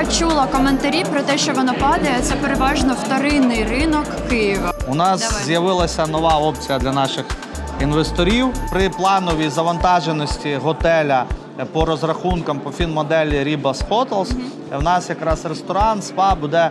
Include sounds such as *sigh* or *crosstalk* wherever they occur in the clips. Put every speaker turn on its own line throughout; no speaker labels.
я чула коментарі про те, що воно падає. Це переважно вторинний ринок Києва.
У нас
Давай.
з'явилася нова опція для наших інвесторів. При плановій завантаженості готеля по розрахункам по фінмоделі Ribas Hotels в нас якраз ресторан, спа буде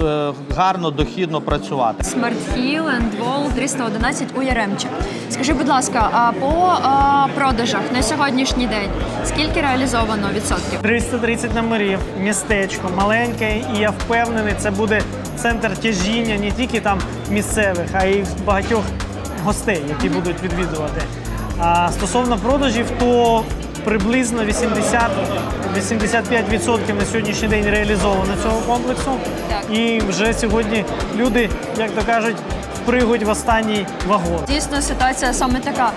е, гарно дохідно працювати.
Smart Hill and Wall 311 у Яремче. Скажи, будь ласка, а по а, продажах на сьогоднішній день скільки реалізовано відсотків?
330 номерів, містечко маленьке, і я впевнений, це буде центр тяжіння не тільки там місцевих, а й багатьох гостей, які будуть відвідувати. А стосовно продажів, то приблизно 80-85% на сьогоднішній день реалізовано цього комплексу.
Так.
І вже сьогодні люди, як то кажуть, впригують в останній вагон.
Дійсно, ситуація саме така.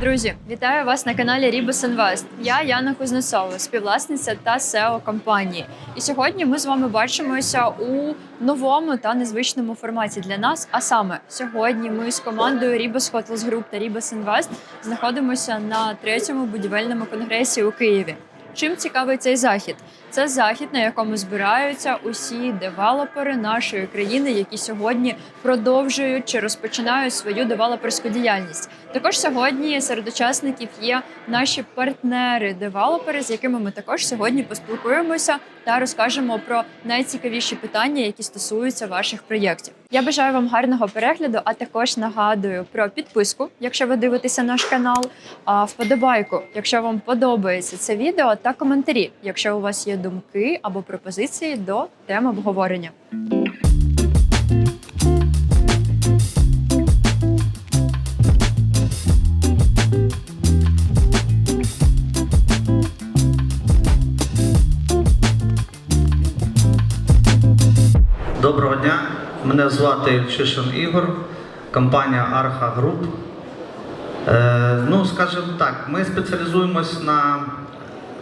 Друзі, вітаю вас на каналі Ribus Invest. Я Яна Кузнецова, співвласниця та SEO компанії. І сьогодні ми з вами бачимося у новому та незвичному форматі для нас. А саме сьогодні ми з командою Ribus Hotels Group та Ribus Invest знаходимося на третьому будівельному конгресі у Києві. Чим цікавий цей захід? Це захід, на якому збираються усі девелопери нашої країни, які сьогодні продовжують чи розпочинають свою девелоперську діяльність. Також сьогодні серед учасників є наші партнери-девелопери, з якими ми також сьогодні поспілкуємося та розкажемо про найцікавіші питання, які стосуються ваших проєктів. Я бажаю вам гарного перегляду, а також нагадую про підписку, якщо ви дивитеся наш канал, а вподобайку, якщо вам подобається це відео, та коментарі, якщо у вас є думки або пропозиції до тем обговорення.
Доброго дня, мене звати Чишин Ігор, компанія Арха Груп. Е, ну, скажімо так, ми спеціалізуємось на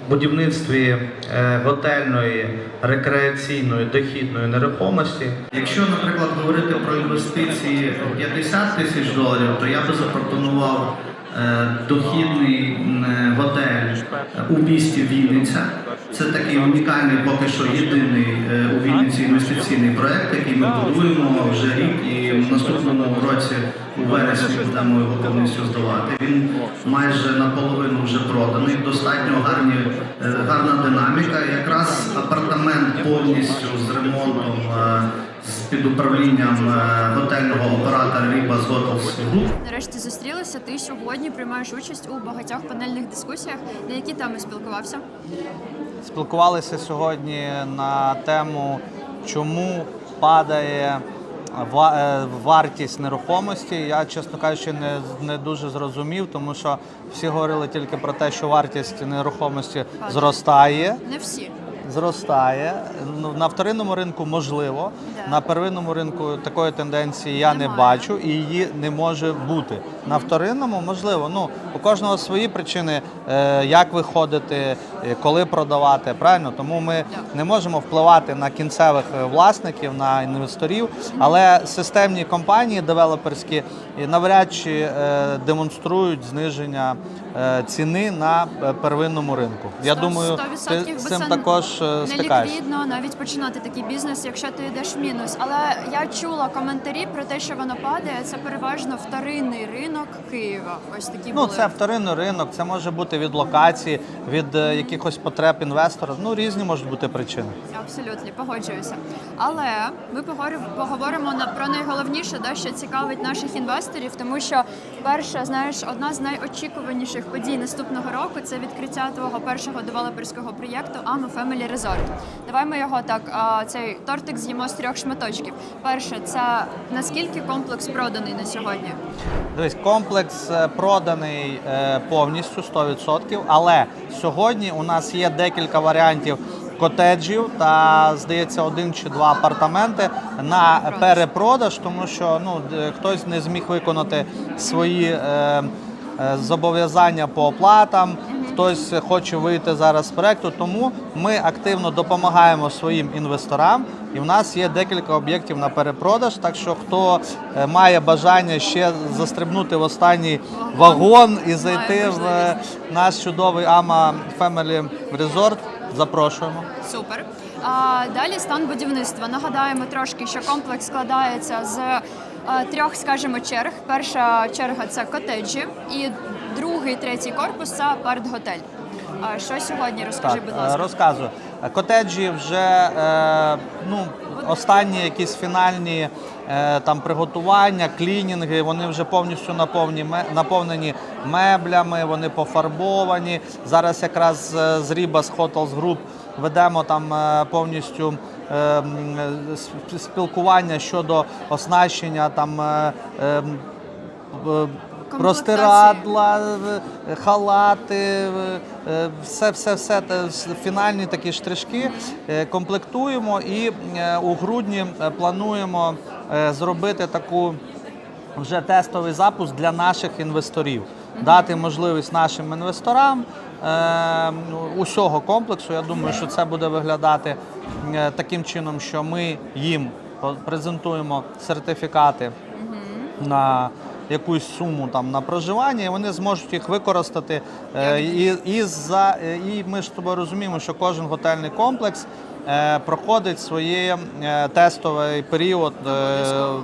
будівництві е, готельної, рекреаційної, дохідної нерухомості. Якщо, наприклад, говорити про інвестиції 50 тисяч доларів, то я би запропонував е, дохідний е, готель у місті Вінниця. Це такий унікальний, поки що єдиний е, у Вінниці інвестиційний проект, який ми будуємо вже рік, і в наступному році у вересні будемо його повністю здавати. Він майже наполовину вже проданий, достатньо гарні, е, гарна динаміка. Якраз апартамент повністю з ремонтом. е, з під управлінням готельного оператора Ribas Hotels Group
Нарешті зустрілися. Ти сьогодні приймаєш участь у багатьох панельних дискусіях, на які теми спілкувався.
Спілкувалися сьогодні на тему, чому падає е, вартість нерухомості. Я, чесно кажучи, не, не дуже зрозумів, тому що всі говорили тільки про те, що вартість нерухомості зростає.
Не всі.
Зростає Ну, на вторинному ринку можливо,
Да.
на первинному ринку такої тенденції я не бачу і її не може бути. На вторинному можливо. Ну у кожного свої причини, е, як виходити, е, коли продавати. Правильно, тому ми не можемо впливати на кінцевих е, власників, на інвесторів, але системні компанії девелоперські навряд чи демонструють зниження ціни на е, первинному ринку. Я
Сто-
думаю,
100%
ти з цим також е, стикаєшся.
Неліквідно навіть починати такий бізнес, якщо ти йдеш в мінус. Але я чула коментарі про те, що воно падає. Це переважно вторинний ринок Києва. Ось такі
Ну,
були.
це вторинний ринок, це може бути від локації, від е, якихось потреб інвестора. Ну, різні можуть бути причини.
Абсолютно, погоджуюся. Але ми поговоримо, поговоримо на про найголовніше, да, що цікавить наших інвесторів, тому що перша, знаєш, одна з найочікуваніших подій наступного року це відкриття твого першого девелоперського проєкту AMA Family Resort. Давай ми його так, цей тортик з'їмо з трьох шматочків. Перше, це наскільки комплекс проданий на сьогодні?
Дивись, комплекс е, проданий е, повністю 100%, але сьогодні у нас є декілька варіантів. Котеджів та здається один чи два апартаменти на перепродаж, тому що ну хтось не зміг виконати свої е, зобов'язання по оплатам, хтось хоче вийти зараз з проекту. Тому ми активно допомагаємо своїм інвесторам. І в нас є декілька об'єктів на перепродаж. Так що хто е, має бажання ще застрибнути в останній вагон і зайти в е, наш чудовий Ама Family Resort, запрошуємо.
Супер. А, далі стан будівництва. Нагадаємо трошки, що комплекс складається з трьох, скажімо, черг. Перша черга це котеджі, і другий, третій корпус це апарт-готель. А що сьогодні розкажи,
Так,
будь
е,
ласка.
розказую. Е, Котеджі вже е, ну, останні якісь фінальні е, там приготування, клінінги, вони вже повністю наповнені меблями, вони пофарбовані. Зараз якраз е, з Ribas Hotels Group ведемо там е, повністю е, е, спілкування щодо оснащення там. е, е, м, е, Простирадла, е, халати, все, все, все фінальні такі штришки комплектуємо і у грудні плануємо зробити таку вже тестовий запуск для наших інвесторів, дати можливість нашим інвесторам е, усього комплексу. Я думаю, що це буде виглядати е, таким чином, що ми їм презентуємо сертифікати на якусь суму там на проживання, і вони зможуть їх використати. Е, і, і, за, і ми ж з тобою розуміємо, що кожен готельний комплекс проходить своє е, тестовий період е,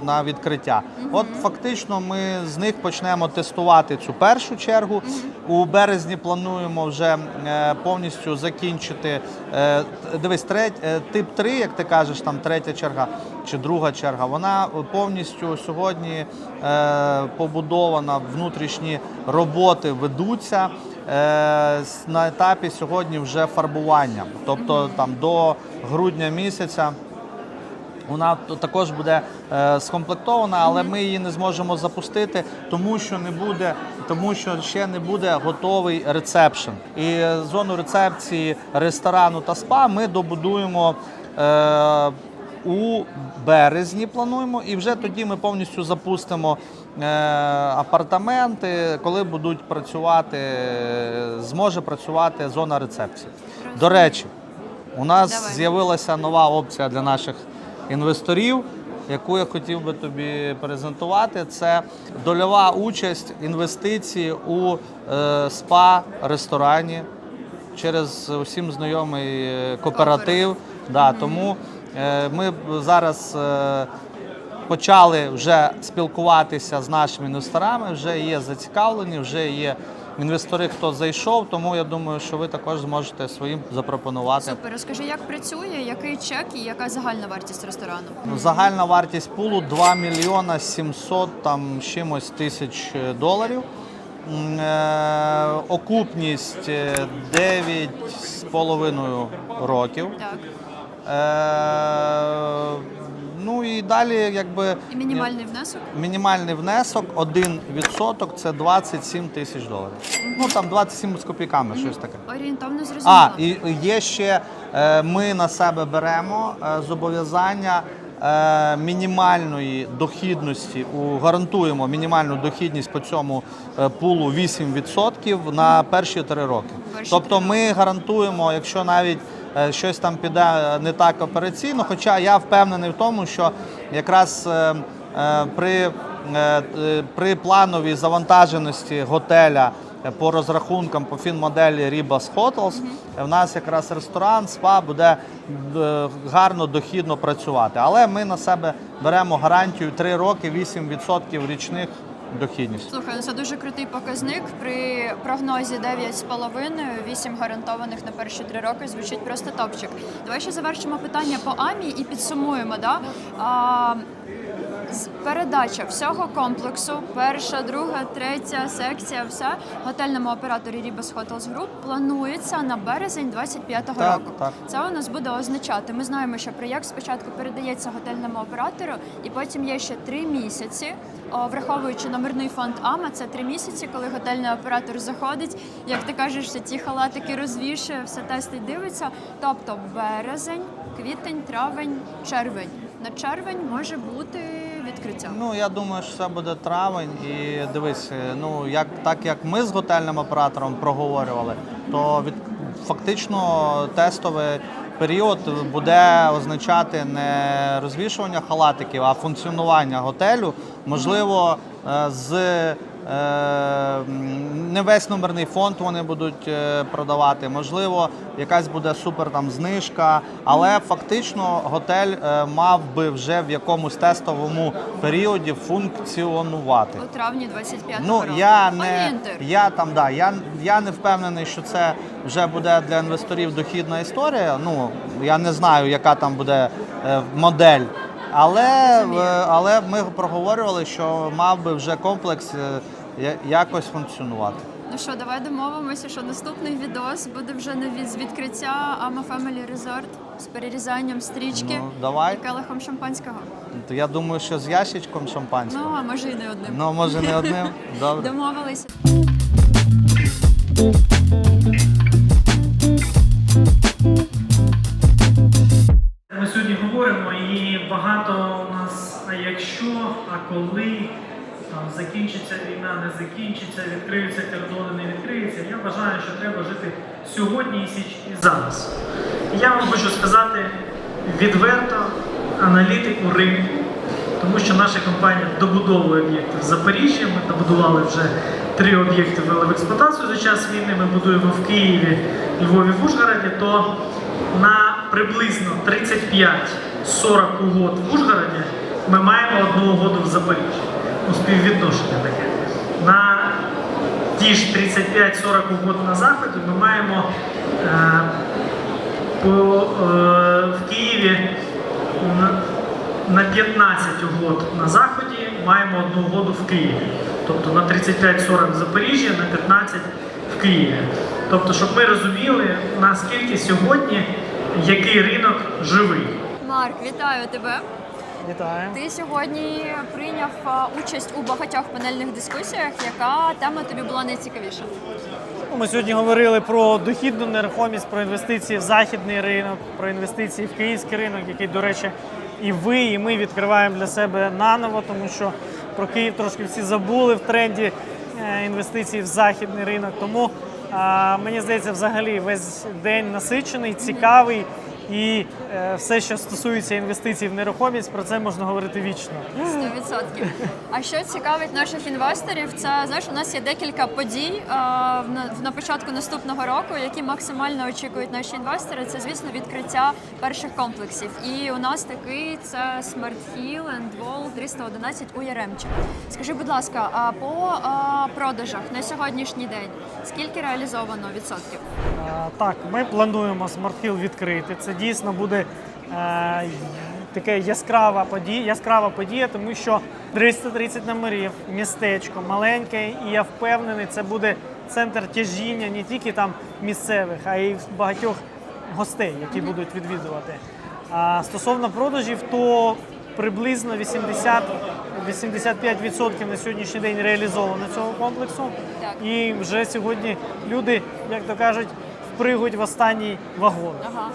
на відкриття. От фактично ми з них почнемо тестувати цю першу чергу. У березні плануємо вже е, повністю закінчити. е, Дивись, треть, е, тип 3, як ти кажеш, там третя черга чи друга черга, вона повністю сьогодні е, побудована, внутрішні роботи ведуться. Е, На етапі сьогодні вже фарбування, тобто там до грудня місяця вона також буде е, скомплектована, але ми її не зможемо запустити, тому що не буде, тому що ще не буде готовий рецепшн. І зону рецепції ресторану та спа ми добудуємо. Е, у березні плануємо, і вже тоді ми повністю запустимо апартаменти, коли будуть працювати, е, зможе працювати зона рецепції. До речі, у нас з'явилася нова опція для наших інвесторів, яку я хотів би тобі презентувати. Це дольова участь інвестиції у е, спа-ресторані через усім знайомий е, кооператив. Да, Тому е, ми зараз. Е, Почали вже спілкуватися з нашими інвесторами, вже є зацікавлені, вже є інвестори, хто зайшов. Тому я думаю, що ви також зможете своїм запропонувати.
Супер, розкажи, як працює, який чек і яка загальна вартість ресторану?
Ну, Загальна вартість пулу 2 мільйона 700 там чимось тисяч е, доларів. Е, Окупність е, 9,5 років.
Так.
Е, Ну і далі, якби
І мінімальний внесок?
мінімальний внесок 1% це 27 тисяч доларів. Ну там 27 з копійками, щось таке.
Орієнтовно зрозуміло.
А, і є ще е, ми на себе беремо е, зобов'язання е, мінімальної дохідності, у, гарантуємо мінімальну дохідність по цьому е, пулу 8% на перші три роки.
Перші
тобто ми гарантуємо, якщо навіть щось там піде не так операційно, хоча я впевнений в тому, що якраз е, е, при, е, е, при плановій завантаженості готеля е, по розрахункам по фінмоделі Ribas Hotels, е, в нас якраз ресторан, спа буде е, гарно дохідно працювати. Але ми на себе беремо гарантію 3 роки, 8% річних дохідність.
Слухай, ну це дуже крутий показник. При прогнозі 9,5, 8 гарантованих на перші три роки звучить просто топчик. Давай ще завершимо питання по АМІ і підсумуємо. Да? А, передача всього комплексу, перша, друга, третя секція, все готельному операторі Ribas Hotels Group планується на березень 25-го
Так,
року.
так.
Це у нас буде означати. Ми знаємо, що проєкт спочатку передається готельному оператору, і потім є ще три місяці. о, Враховуючи номерний фонд АМА, це три місяці, коли готельний оператор заходить, як ти кажеш, ті халатики розвішує, все тестить, дивиться. Тобто березень, квітень, травень, червень. На червень може бути відкриття?
Ну я думаю, що це буде травень. І дивись, е, ну як так як ми з готельним оператором проговорювали, то від фактично тестовий період буде означати не розвішування халатиків, а функціонування готелю. Можливо, е, з не весь номерний фонд вони будуть е, продавати. Можливо, якась буде супер там знижка, але фактично готель е, мав би вже в якомусь тестовому періоді функціонувати.
У травні 25
Ну
року.
я не я там да я, я не впевнений, що це вже буде для інвесторів дохідна історія. Ну я не знаю, яка там буде е, модель. Але, але ми проговорювали, що мав би вже комплекс е, якось функціонувати.
Ну що, давай домовимося, що наступний відос буде вже не з відкриття Ama Family Resort з перерізанням стрічки
Ну, давай.
і келихом шампанського.
То я думаю, що з ящичком шампанського.
Ну, а може і не одним.
Ну, може, не одним. *laughs* Добре.
Домовилися.
Закінчиться війна, не закінчиться, відкриються кордони, не відкриються. Я вважаю, що треба жити сьогодні і січ- і зараз. Я вам хочу сказати відверто аналітику ринку, тому що наша компанія добудовує об'єкти в Запоріжжі. Ми добудували вже три об'єкти в експлуатацію за час війни. Ми будуємо в Києві, Львові, в Ужгороді. То на приблизно 35-40 угод в Ужгороді ми маємо одну угоду в Запоріжжі. Ну, співвідношення таке. На ті ж 35-40 угод на заході ми маємо е, по, е, в Києві на, на 15 угод на заході маємо одну угоду в Києві. Тобто на 35-40 в Запоріжжі, на 15 в Києві. Тобто, щоб ми розуміли, наскільки сьогодні який ринок живий.
Марк, вітаю тебе.
Вітаю.
Ти сьогодні прийняв участь у багатьох панельних дискусіях. Яка тема тобі була найцікавіша?
Ну, Ми сьогодні говорили про дохідну нерухомість, про інвестиції в західний ринок, про інвестиції в київський ринок, який, до речі, і ви, і ми відкриваємо для себе наново, тому що про Київ трошки всі забули в тренді е, інвестицій в західний ринок. Тому мені здається, взагалі весь день насичений, цікавий. І е, все, що стосується інвестицій в нерухомість, про це можна говорити вічно.
100%. А що цікавить наших інвесторів, це знаєш, у нас є декілька подій в на, початку наступного року, які максимально очікують наші інвестори. Це, звісно, відкриття перших комплексів. І у нас такий це Smart Hill and Wall 311 у Яремчі. Скажи, будь ласка, а по продажах на сьогоднішній день скільки реалізовано відсотків?
Так, ми плануємо Smart Hill відкрити. Це дійсно буде е, таке яскрава подія, яскрава подія, тому що 330 номерів, містечко маленьке, і я впевнений, це буде центр тяжіння не тільки там місцевих, а й багатьох гостей, які будуть відвідувати. А стосовно продажів, то приблизно 80 85% на сьогоднішній день реалізовано цього комплексу. І вже сьогодні люди, як то кажуть, впригують в останній вагон.
Ага.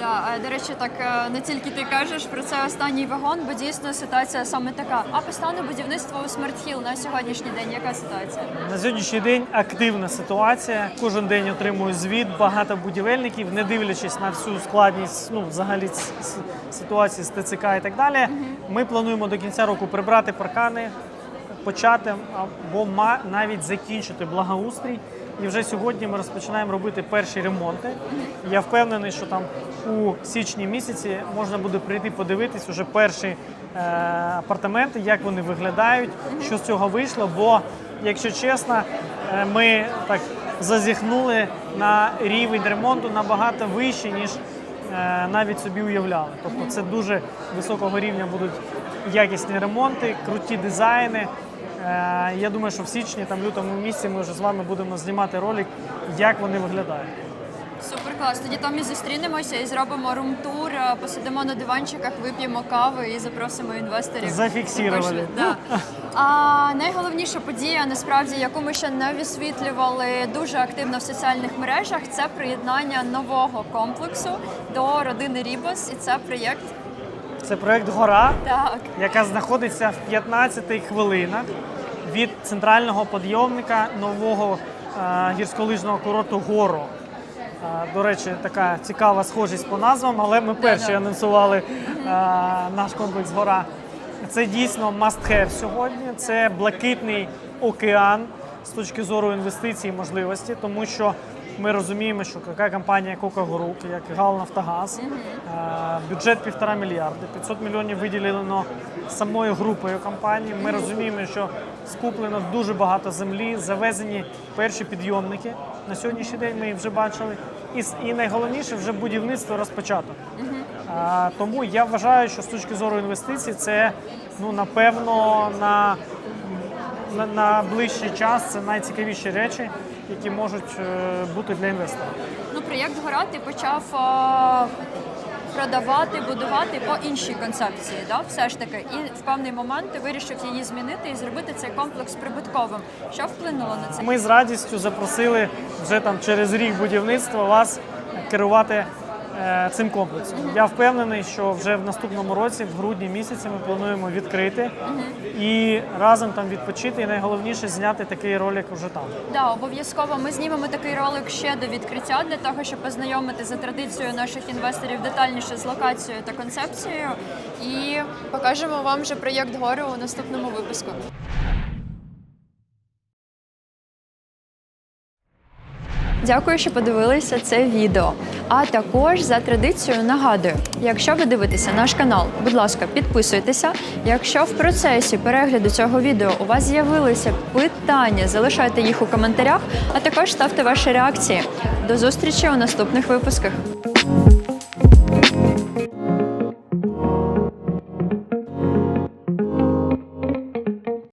Да, до речі, так е, не тільки ти кажеш про це останній вагон, бо дійсно ситуація саме така. А по стану будівництва у Смертхіл на сьогоднішній день яка ситуація?
На сьогоднішній день активна ситуація. Кожен день отримую звіт. Багато будівельників, не дивлячись на всю складність, ну взагалі ситуації з ТЦК і так далі. Ми плануємо до кінця року прибрати паркани, почати або ма- навіть закінчити благоустрій. І вже сьогодні ми розпочинаємо робити перші ремонти. Я впевнений, що там у січні місяці можна буде прийти подивитись уже перші е, апартаменти, як вони виглядають, що з цього вийшло. Бо, якщо чесно, е, ми так зазіхнули на рівень ремонту набагато вищий, ніж е, навіть собі уявляли. Тобто це дуже високого рівня будуть якісні ремонти, круті дизайни. Е, Я думаю, що в січні, там лютому місяці ми вже з вами будемо знімати ролик, як вони виглядають.
Супер клас. Тоді там і зустрінемося і зробимо рум-тур, е, посидимо на диванчиках, вип'ємо кави і запросимо інвесторів.
Зафіксировали.
Також, Да. *laughs* А найголовніша подія, насправді, яку ми ще не висвітлювали дуже активно в соціальних мережах, це приєднання нового комплексу до родини Рібос, і це проєкт
Це проект Гора,
Так.
яка знаходиться в 15 хвилинах від центрального підйомника нового е, гірськолижного курорту Горо. Е, До речі, така цікава схожість по назвам, але ми перші анонсували е, наш комплекс Гора. Це дійсно must have сьогодні. Це блакитний океан з точки зору інвестицій і можливості, тому що ми розуміємо, що така компанія Кока Груп, як Гал Нафтогаз, е, бюджет півтора мільярди, 500 мільйонів виділено самою групою компаній. Ми розуміємо, що скуплено дуже багато землі, завезені перші підйомники. На сьогоднішній день ми їх вже бачили. І, і найголовніше вже будівництво розпочато. А, тому я вважаю, що з точки зору інвестицій, це ну напевно на, на, на ближчий час це найцікавіші речі, які можуть е, бути для інвестора.
Ну, проєкт гора ти почав а, продавати, будувати по іншій концепції, да? все ж таки. І в певний момент ти вирішив її змінити і зробити цей комплекс прибутковим. Що вплинуло на це?
Ми з радістю запросили вже там через рік будівництва вас керувати е, цим комплексом. Я впевнений, що вже в наступному році, в грудні місяці, ми плануємо відкрити і разом там відпочити. І найголовніше зняти такий ролик вже там.
Да, обов'язково ми знімемо такий ролик ще до відкриття для того, щоб познайомити за традицією наших інвесторів детальніше з локацією та концепцією. І покажемо вам вже проєкт гору у наступному випуску. Дякую, що подивилися це відео. А також за традицією нагадую, якщо ви дивитеся наш канал, будь ласка, підписуйтеся. Якщо в процесі перегляду цього відео у вас з'явилися питання, залишайте їх у коментарях, а також ставте ваші реакції. До зустрічі у наступних випусках.